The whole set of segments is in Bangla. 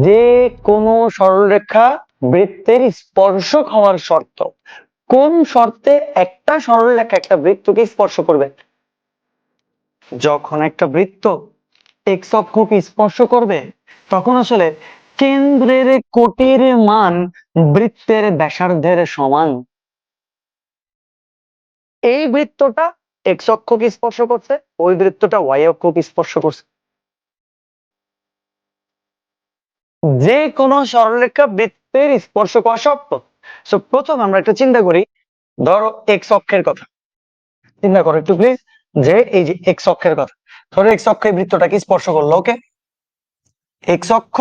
যে কোনো সরলরেখা বৃত্তের স্পর্শক হওয়ার শর্ত। কোন শর্তে একটা সরলরেখা একটা বৃত্তকে স্পর্শ করবে? যখন একটা বৃত্ত এক্স অক্ষকে স্পর্শ করবে, তখন আসলে কেন্দ্রের কোটির মান বৃত্তের ব্যাসার্ধের সমান। এই বৃত্তটা এক্স অক্ষকে স্পর্শ করছে, ওই বৃত্তটা ওয়াই অক্ষকে স্পর্শ করছে। যে কোনো সরলরেখা বৃত্তের স্পর্শ করা সো প্রথম আমরা একটা চিন্তা করি, ধরো এক্স অক্ষের কথা। চিন্তা করো একটু প্লিজ যে এই যে এক্স অক্ষের কথা। ধরো এক্স অক্ষ এই বৃত্তটাকে স্পর্শ করল? ওকে এক্স অক্ষ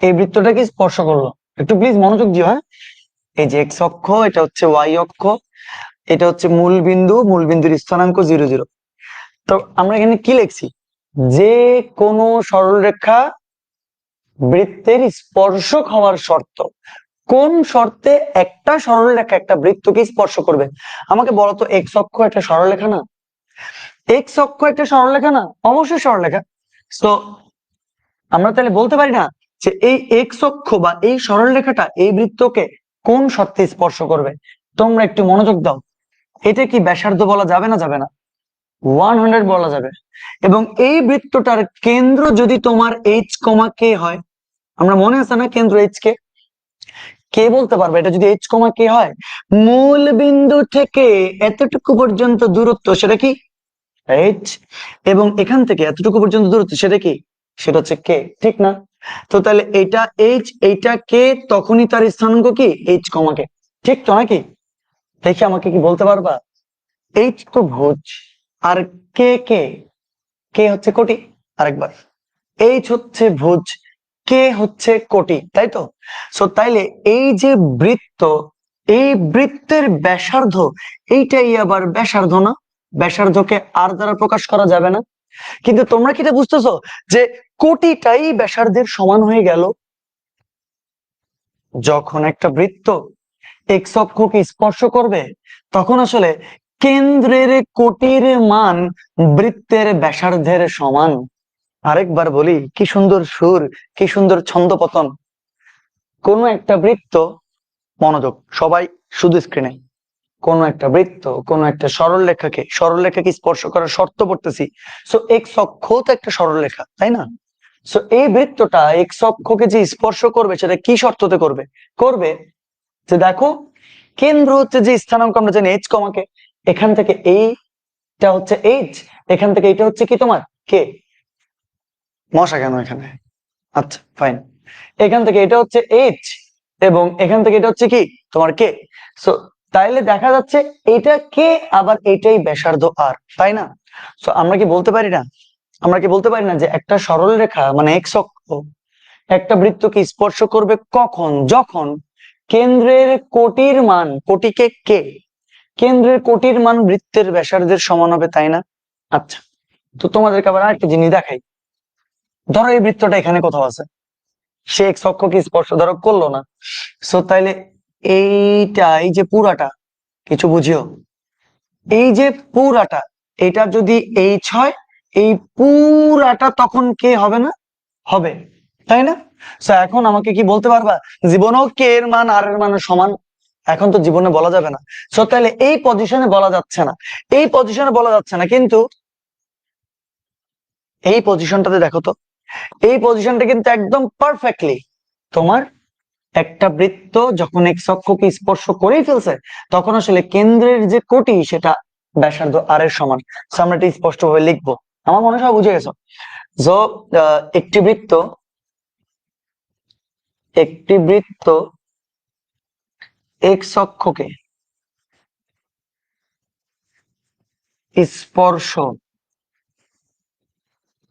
এই বৃত্তটাকে স্পর্শ করল? একটু প্লিজ মনোযোগ দিও হ্যাঁ? এই যে এক্স অক্ষ, এটা হচ্ছে ওয়াই অক্ষ, এটা হচ্ছে মূল বিন্দু, মূল বিন্দুর স্থানাঙ্ক জিরো জিরো তো আমরা এখানে কি লিখছি? যে কোনো সরলরেখা বৃত্তের স্পর্শক হওয়ার শর্ত। কোন শর্তে একটা সরলরেখা একটা বৃত্তকে স্পর্শ করবে? আমাকে বলো তো এক্স অক্ষ একটা সরলরেখা না? এক্স অক্ষ একটা সরলরেখা না? অবশ্যই সরলরেখা তো আমরা তাহলে বলতে পারি না যে এই এক্স অক্ষ বা এই সরলরেখাটা এই বৃত্তকে কোন শর্তে স্পর্শ করবে? তোমরা একটু মনোযোগ দাও। এটা কি ব্যাসার্ধ বলা যাবে না যাবে না? ওয়ান হান্ড্রেড বলা যাবে। এবং এই বৃত্তটার কেন্দ্র যদি তোমার এইচ কমা কে হয় আমরা মনে আছে না কেন্দ্র এইচ কে? কে বলতে পারবে? এটা যদি এইচ কমা কে হয়, মূল বিন্দু থেকে এতটুকু পর্যন্ত দূরত্ব সেটা কি? এইচ এবং এখান থেকে এতটুকু পর্যন্ত দূরত্ব সেটা কি? সেটা হচ্ছে কে ঠিক না? তো তাহলে এটা এইচ এইটা কে তখনই তার স্থানাঙ্ক কি? এইচ কমা কে ঠিক তো নাকি? দেখি আমাকে কি বলতে পারবা? এইচ তো ভুজ, আর কে কে কে হচ্ছে কোটি, আরেকবার। এইচ হচ্ছে ভুজ কে হচ্ছে কোটি তাই তো সো তাইলে এই যে বৃত্ত, এই বৃত্তের ব্যাসার্ধ, এইটাই আবার ব্যাসার্ধ না? ব্যাসার্ধকে আর দ্বারা প্রকাশ করা যাবে না। কিন্তু তোমরা কি বুঝতেছো? যে কোটিটাই ব্যাসার্ধের সমান হয়ে গেল। যখন একটা বৃত্ত এক্স অক্ষকে স্পর্শ করবে, তখন আসলে কেন্দ্রের কোটির মান বৃত্তের ব্যাসার্ধের সমান। আরেকবার বলি, কি সুন্দর সুর, কি সুন্দর ছন্দপতন কোন একটা বৃত্ত মনোযোগ, সবাই শুধু স্ক্রিনে কোন একটা বৃত্ত, কোন একটা সরল রেখাকে সরল রেখাকে স্পর্শ করার শর্ত পড়তেছি। সো এক্স অক্ষ তো একটা সরল রেখা তাই না? সো এই বৃত্তটা এক্স অক্ষকে যে স্পর্শ করবে, সেটা কি শর্ততে করবে? করবে যে দেখো, কেন্দ্র হচ্ছে যে স্থানাঙ্ক, আমরা জানি এইচ কমাকে। এখান থেকে এইটা হচ্ছে এইচ এখান থেকে এটা হচ্ছে কি তোমার? কে মশা কেন এখানে? আচ্ছা ফাইন এখান থেকে এটা হচ্ছে এইচ এবং এখান থেকে এটা হচ্ছে কি? তোমার কে সো তাইলে দেখা যাচ্ছে এটা কে আবার এটাই ব্যাসার্ধ আর তাই না? সো আমরা কি বলতে পারি না? আমরা কি বলতে পারি না যে একটা সরল রেখা মানে এক্স অক্ষ, একটা বৃত্তকে স্পর্শ করবে কখন? যখন কেন্দ্রের কোটির মান, কোটিকে কে কেন্দ্রের কোটির মান বৃত্তের ব্যাসার্ধের সমান হবে, তাই না? আচ্ছা তো তোমাদেরকে আবার আরেকটা জিনিস দেখাই। ধরো এই বৃত্তটা এখানে কোথাও আছে। সে এক্স অক্ষকে স্পর্শ ধরো করল না। সো তাইলে এইটা, এই যে পুরাটা, কিছু বুঝিও। এই যে পুরাটা, এটা যদি এইচ হয়, এই পুরাটা তখন কে হবে না? হবে, তাই না? এখন আমাকে কি বলতে পারবা? জীবনেও কে এর মান আর এর মান সমান, এখন তো জীবনে বলা যাবে না। সো তাহলে এই পজিশনে বলা যাচ্ছে না। এই পজিশনে বলা যাচ্ছে না, কিন্তু এই পজিশনটাতে দেখো তো এই পজিশনটা কিন্তু একদম পারফেক্টলি তোমার একটা বৃত্ত যখন এক অক্ষকে স্পর্শ করেই ফেলছে, তখন আসলে কেন্দ্রের যে কোটি, সেটা ব্যাসার্ধ আর এর সমান। আমরা এটা স্পষ্ট ভাবে লিখব। আমার মনে হয় বুঝে গেছো? যে একটি বৃত্ত একটি বৃত্ত এক্স অক্ষকে স্পর্শ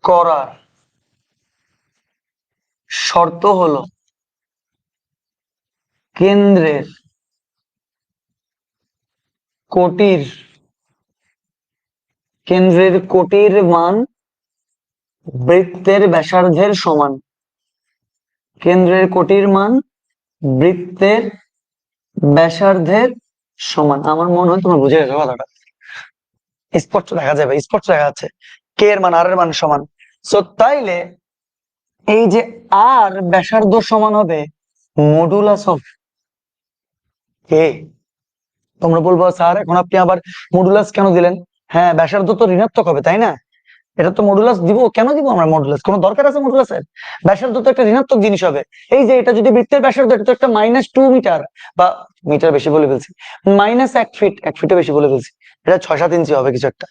করার শর্ত হলো কেন্দ্রের কোটির কেন্দ্রের কোটির মান বৃত্তের ব্যাসার্ধের সমান। কেন্দ্রের কোটির মান বৃত্তের ব্যাসার্ধের সমান। আমার মনে হয় তোমরা বুঝে গেছো কথাটা। স্পষ্ট দেখা যাবে, স্পষ্ট দেখা যাচ্ছে। কে এর মান, আর এর মান সমান? সো তাইলে এই যে আর ব্যাসার্ধ সমান হবে মডুলাস অফ এ তোমরা বলব, স্যার, এখন আপনি আবার মডুলাস কেন দিলেন? হ্যাঁ ব্যাসার্ধ তো ঋণাত্মক হবে, তাই না? এটা তো মডুলাস দিব, কেন দিব আমরা মডুলাস কোনো দরকার আছে মডুলাসের ব্যাসার্ধ তো একটা ঋণাত্মক জিনিস হবে। এই যে এটা যদি বৃত্তের ব্যাসার্ধ, এটা তো একটা মাইনাস টু মিটার বা মিটার বেশি বলে ফেলছি। মাইনাস এক ফিট এক ফিটে বেশি বলে ফেলছি। এটা ছয় সাত ইঞ্চি হবে কিছু একটা।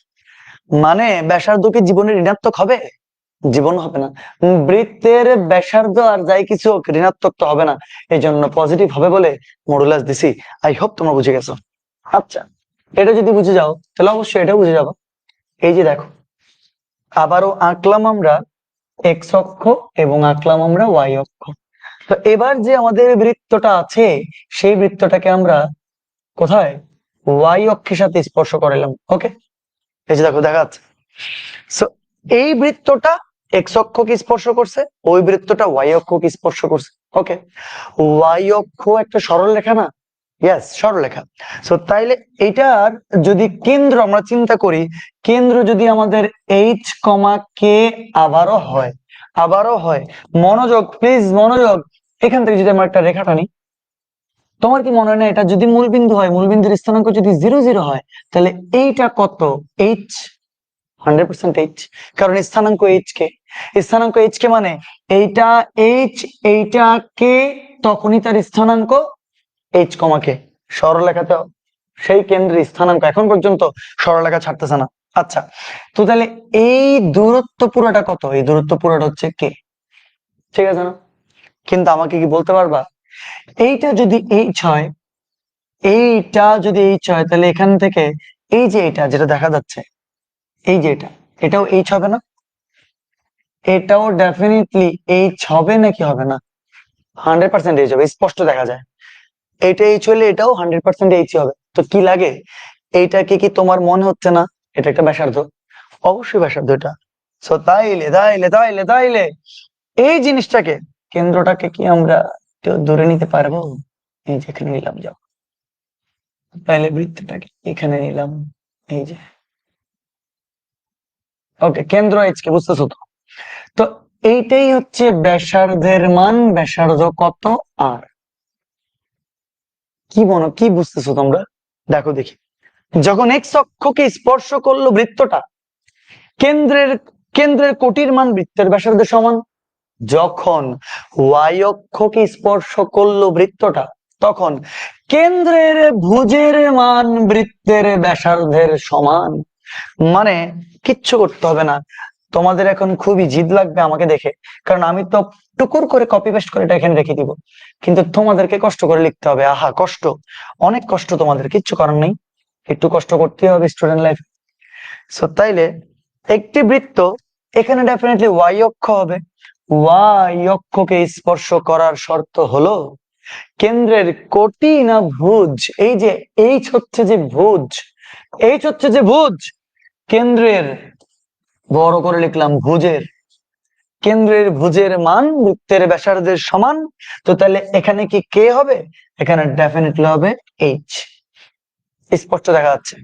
মানে ব্যাসার্ধ কি জীবনে ঋণাত্মক হবে? জীবন হবে না। বৃত্তের ব্যাসার্ধ আর যাই কিছু হোক, ঋণাত্মক তো হবে না। এই জন্য পজিটিভ হবে বলে মডুলাস দিছি। আই হোপ তোমরা বুঝে গেছো। আচ্ছা এটা যদি বুঝে যাও তাহলে অবশ্যই এটা বুঝে যাব। এই যে দেখো আবারও আঁকলাম আমরা এক্স অক্ষ এবং আঁকলাম আমরা ওয়াই অক্ষ। তো এবার যে আমাদের বৃত্তটা আছে সেই বৃত্তটাকে আমরা কোথায়? ওয়াই অক্ষের সাথে স্পর্শ করালাম। ওকে এই যে দেখো দেখা যাচ্ছে। So, এই বৃত্তটা এক্স অক্ষকে স্পর্শ করছে ওই বৃত্তটা ওয়াই অক্ষকে স্পর্শ করছে। ওকে ওয়াই অক্ষ একটা সরল রেখা না? ইয়েস সরলরেখা তাইলে এটার যদি কেন্দ্র আমরা চিন্তা করি, কেন্দ্র যদি আমাদের এইচ কমা কে আবারও হয় আবারও হয়, মনোযোগ প্লিজ মনোযোগ, এখান থেকে যদি আমরা একটা রেখা টানি, তোমার কি মনে হয় না এটা যদি মূলবিন্দু হয়, মূলবিন্দুর স্থানাঙ্ক যদি জিরো জিরো হয়, তাহলে এইটা কত? এইচ হান্ড্রেড পার্সেন্ট এইচ কারণ স্থানাঙ্ক এইচ কে স্থানাঙ্ক এইচ কে মানে এইটা এইচ এইটা কে তখনই তার স্থানাঙ্ক এইচ কমাকে সরলরেখাতে সেই কেন্দ্রের স্থানাঙ্ক এখন পর্যন্ত সরলরেখা ছাড়তেছে না। আচ্ছা তো তাহলে এই দূরত্ব পুরোটা কত? এই দূরত্ব পুরোটা হচ্ছে কে ঠিক আছে না? কিন্তু আমাকে কি বলতে পারবা? এইটা যদি এইচ হয়, এইটা যদি এইচ হয়, তাহলে এখান থেকে এই যে এটা যেটা দেখা যাচ্ছে এই যে এটা, এটাও এইচ হবে না? এটাও ডেফিনেটলি এইচ হবে নাকি হবে না? হান্ড্রেড পার্সেন্ট এইচ হবে, স্পষ্ট দেখা যায়। এটা এইচ হলে এটাও হান্ড্রেড পার্সেন্ট এইচ হবে। তো কি লাগে? এইটাকে কি তোমার মনে হচ্ছে না? এটা একটা ব্যাসার্ধ। অবশ্যই ব্যাসার্ধ এটা। সো তাইলে তাইলে তাইলে তাইলে এই জিনিসটাকে কেন্দ্রটাকে কি আমরা দূরে নিতে পারব? এই যে এখানে নিলাম, যাও। তাইলে বৃত্তটাকে এখানে নিলাম। এই যে ওকে কেন্দ্র এইচ কে বুঝতেছো তো? তো এইটাই হচ্ছে ব্যাসার্ধের মান, ব্যাসার্ধ কত আর কি মনে, কি বুঝতেছো তোমরা? দেখো, দেখি। যখন এক্স অক্ষকে স্পর্শ করল বৃত্তটা, কেন্দ্রের কেন্দ্রের কোটির মান বৃত্তের ব্যাসার্ধের সমান। যখন ওয়াই অক্ষকে স্পর্শ করল বৃত্তটা, তখন কেন্দ্রের ভুজের মান বৃত্তের ব্যাসার্ধের সমান। মানে কিচ্ছু করতে হবে না। তোমাদের এখন খুবই জিদ লাগবে আমাকে দেখে। কারণ আমি তো টুকুর করে কপি পেস্ট করে এটা এখানে রেখে দিব। কিন্তু তোমাদেরকে কষ্ট করে লিখতে হবে। আহা, কষ্ট। অনেক কষ্ট তোমাদের, কিচ্ছু করার নেই। একটু কষ্ট করতেই হবে স্টুডেন্ট লাইফ সো তাইলে একটি বৃত্ত এখানে ডেফিনেটলি ওয়াই অক্ষ হবে। ওয়াই অক্ষকে স্পর্শ করার শর্ত হলো কেন্দ্রের কোটি না ভুজ? এই যে এইচ হচ্ছে যে ভুজ। এইচ হচ্ছে যে ভুজ, কেন্দ্রের, বড় করে লিখলাম ভুজের। কেন্দ্রের ভুজের মান, বৃত্তের ব্যাসার্ধের সমান। তো তাহলে এখানে কি কে হবে? এখানে ডেফিনেটলি হবে এইচ স্পষ্ট দেখা যাচ্ছে।